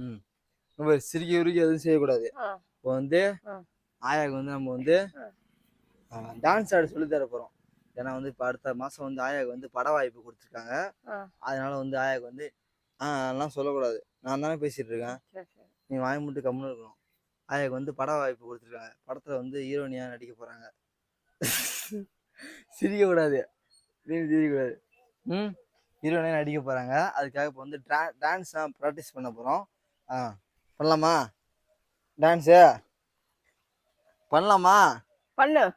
ம். நம்ம சிரிக்க உருக்கி எதுவும் செய்யக்கூடாது. இப்போ வந்து ஆ. ஆயாவுக்கு வந்து நம்ம வந்து. டான்ஸ் ஆட சொல்லி தர போகிறோம் ஏன்னா வந்து இப்போ அடுத்த மாதம் வந்து ஆயாவுக்கு வந்து பட வாய்ப்பு கொடுத்துருக்காங்க. அதனால வந்து ஆயாவுக்கு வந்து ஆ அதெல்லாம் சொல்லக்கூடாது. நான் தானே பேசிட்டு இருக்கேன். நீ வாய் மட்டும் கம்முன்னு இருக்கணும். ஆயாவுக்கு வந்து பட வாய்ப்பு கொடுத்துருக்காங்க. படத்தில் வந்து ஹீரோனியாக நடிக்க போகிறாங்க சிரிக்கக்கூடாது. நீ சிரிக்கக்கூடாது. ம்? ஹீரோனியாக நடிக்க போகிறாங்க அதுக்காக இப்போ வந்து டா டான்ஸ் தான் ப்ராக்டிஸ் பண்ண போகிறோம் ஆ பண்ணலாமா? டான்ஸு? பண்ணலாமா? பண்ணு.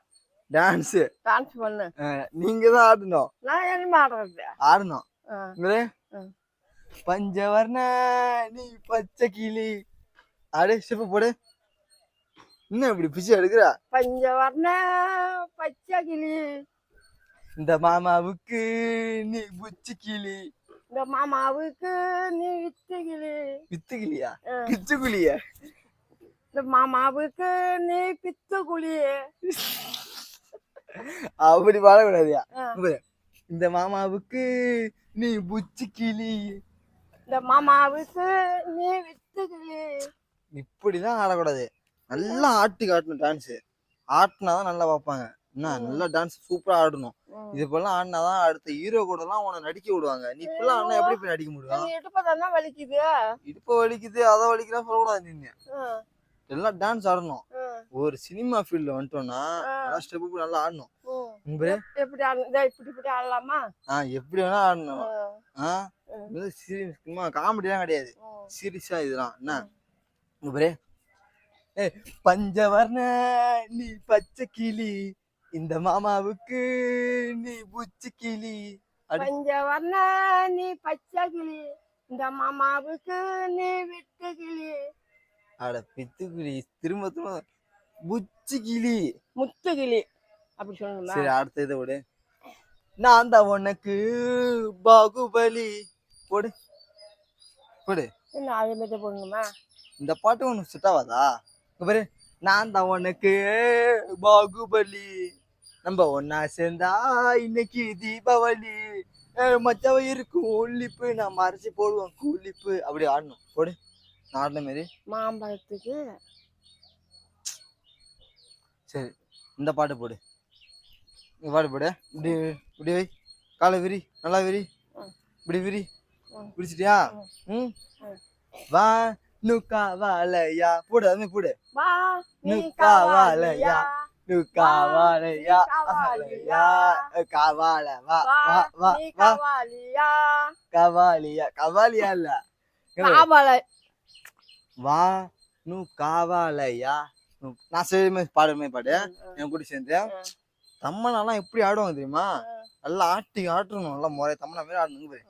டான்ஸு. டான்ஸ் பண்ணு. நீங்கள் தான் ஆடணும். நான் என்ன ஆடுறது. ஆடணும். ஆ. பஞ்சவர்ண நீ பச்சை கிளி. அடே ஸ்டெப்பு போடு. என்ன இப்படி பிச்சை எடுக்கிற? பஞ்சவர்ண பச்சை கிளி. இந்த மாமாவுக்கு நீ புச்சி கிளி. இந்த மாமாவுக்கு நீ வித்து கிளி வித்து கிளியா ஆ. பிச்சு கிளியா இந்த மாமாவுக்கு நீ பித்து குழி அப்படி பாடக்கூடாதியா இந்த மாமாவுக்கு நீ புச்சி கிளி இந்த மாமாவுக்கு நீ வித்து கிளி இப்படிதான் ஆடக்கூடாது. நல்லா ஆட்டி காட்டணும் டான்ஸ் ஆட்டினாதான் நல்லா பார்ப்பாங்க. என்ன. நல்லா டான்ஸ் சூப்பரா ஆடணும். இது போலாம் ஆடினாதான் அடுத்த ஹீரோ கூட எல்லாம் உன்னை நடிக்க விடுவாங்க. நீ இப்பெல்லாம் ஆடினா எப்படி போய் நடிக்க முடியும்? வலிக்குது? இடுப்பு வலிக்குது அதை வலிக்குதான் சொல்லக்கூடாது நீங்க எல்லாம் டான்ஸ் ஆடணும். ஒரு சினிமா ஃபீல்ட்ல வந்துட்டோம்னா. நல்லா ஸ்டெப் நல்லா ஆடணும். எப்படி இப்படி இப்படி ஆடலாமா? ஆ எப்படி வேணா ஆடணும். ஆ, சும்மா காமெடிலாம் கிடையாது. சீரியஸா இதெல்லாம். என்ன? உங்க பஞ்சவர்ண நீ பச்சை கிளி. இந்த மாமாவுக்கு நீ புச்சி கிளி. அடி. பஞ்சவர்ண நீ பச்சை கிளி. இந்த மாமாவுக்கு நீ விட்டு கிளி. அட பித்து கிளி. திரும்ப திரும்ப. புச்சி கிளி. முத்து கிளி. அப்படி சொல்லணுமா? சரி அடுத்த இதை விடு. நான் தான் உனக்கு பாகுபலி. போடு. போடு. என்ன அதே மாதிரி போடணுமா? இந்த பாட்டு உனக்கு செட் ஆகாதா? இங்க பாரு. நான் தான் உனக்கு பாகுபலி. நம்ம ஒன்னா சேர்ந்தா இன்னைக்கு தீபாவளி. மச்சவ இருக்கும். உள்ளிப்பு நான் மறைச்சு போடுவேன் கூலிப்பு அப்படி ஆடணும். போடு. ஆடின மாரி. மாம்பழத்துக்கு. சரி. இந்த பாட்டு போடு. இந்த பாட்டு போடு. இப்படி இப்படி வை. காலை விரி. நல்லா விரி. இப்படி விரி. பிடிச்சிட்டியா ம். வா நுக்கா வாழையா போடு அதுமே போடு. வா நீ நீ காவாலியா காவாலயா. காவால வா வா வா வா காவாலியா கவாலியா கவாலியா இல்ல காவாலை வா நு காவாலையா நான் சரி பாடுமே பாடு. என் கூட சேர்ந்து. தம்மனாலாம் எப்படி ஆடுவாங்க தெரியுமா? நல்லா ஆட்டி ஆட்டணும். நல்லா முறை தம்மனா மாதிரி ஆடணும் பாரு.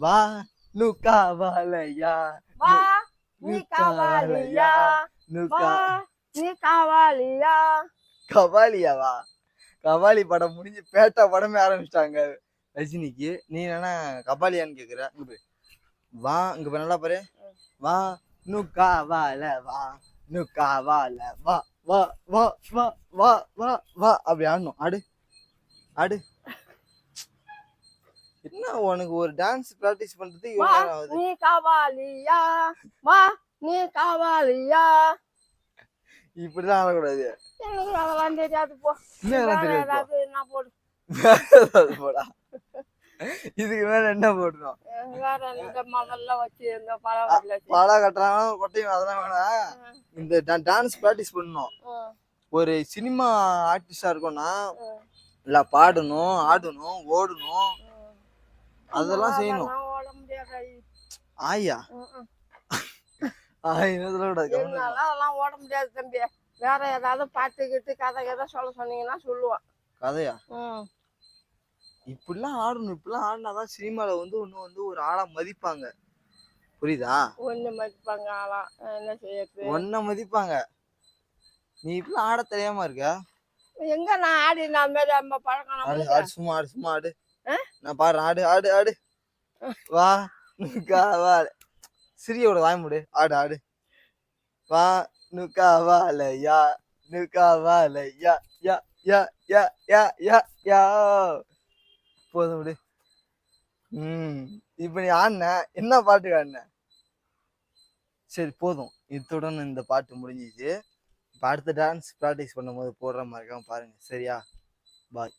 வா நு காவாலையா வா நீ காவாலியா நு கா நீ காவாலியா கவாலியாவா கபாலி படம் முடிஞ்சு பேட்டா படமே ஆரம்பிச்சிட்டாங்க. ரஜினிக்கு. நீ என்ன கபாலியான்னு இங்க பாரு. வா இங்க பாரு, நல்லா பாரு. வா நு காவால வா நு காவால வா வா வா வா வா வா வா அப்படி ஆடணும். ஆடு. ஆடு. என்ன உனக்கு ஒரு டான்ஸ் பிராக்டிஸ் பண்றது இவ்வளவு வா நேரம் ஆகுது? நீ காவாலியா வா நீ காவாலியா இப்படிதான் ஆடக்கூடாது. எனக்கு அதெல்லாம் தெரியாது போ. என்ன வேற தெரியாது ஏதாவது என்ன போடு. ஏதாவது போடா. இதுக்கு மேல என்ன போடணும்? வேற இந்த முதல்ல வச்சு இந்த பாலா கட்டுறாங்க கொட்டையும் அதெல்லாம் வேணாம் இந்த டான்ஸ் ப்ராக்டிஸ் பண்ணணும். ஒரு சினிமா ஆர்டிஸ்டா இருக்கோம்னா இல்ல பாடணும் ஆடணும் ஓடணும். அதெல்லாம் செய்யணும். ஆயா. ஆயா சொல்ல கூடாது அதெல்லாம் ஓட முடியாது தம்பி. வேற ஏதாவது பாட்டு கிட்டு கதை கதை சொல்ல சொன்னீங்கன்னா சொல்லுவான். கதையா? இப்படிலாம் ஆடணும் இப்படிலாம் ஆடினாதான் சினிமால வந்து ஒண்ணு வந்து ஒரு ஆளா மதிப்பாங்க. புரியுதா? ஒண்ணு மதிப்பாங்க ஆளாம் என்ன செய்யறது? ஒன்ன மதிப்பாங்க. நீ இப்படிலாம் ஆட தெரியாம இருக்க? எங்க நான் ஆடி நான் மாரி அம்மா பழக்கம் ஆடு. ஆடு சும்மா ஆடு சும்மா ஆடு? நான் பாரு ஆடு ஆடு ஆடு. வா வா. சிறியோட வாய் மூடு. ஆடு ஆடு. வா நுக்கா வாலையா நுக்கா வாலையா யா யா யா யா யா யா போதும் விடு. ம் இப்போ நீ ஆடின. என்ன பாட்டு ஆடின சரி போதும். இத்துடன் இந்த பாட்டு முடிஞ்சிச்சு. இப்போ அடுத்த டான்ஸ் ப்ராக்டிஸ் பண்ணும்போது போடுற மாதிரி பாருங்க. சரியா? பாய்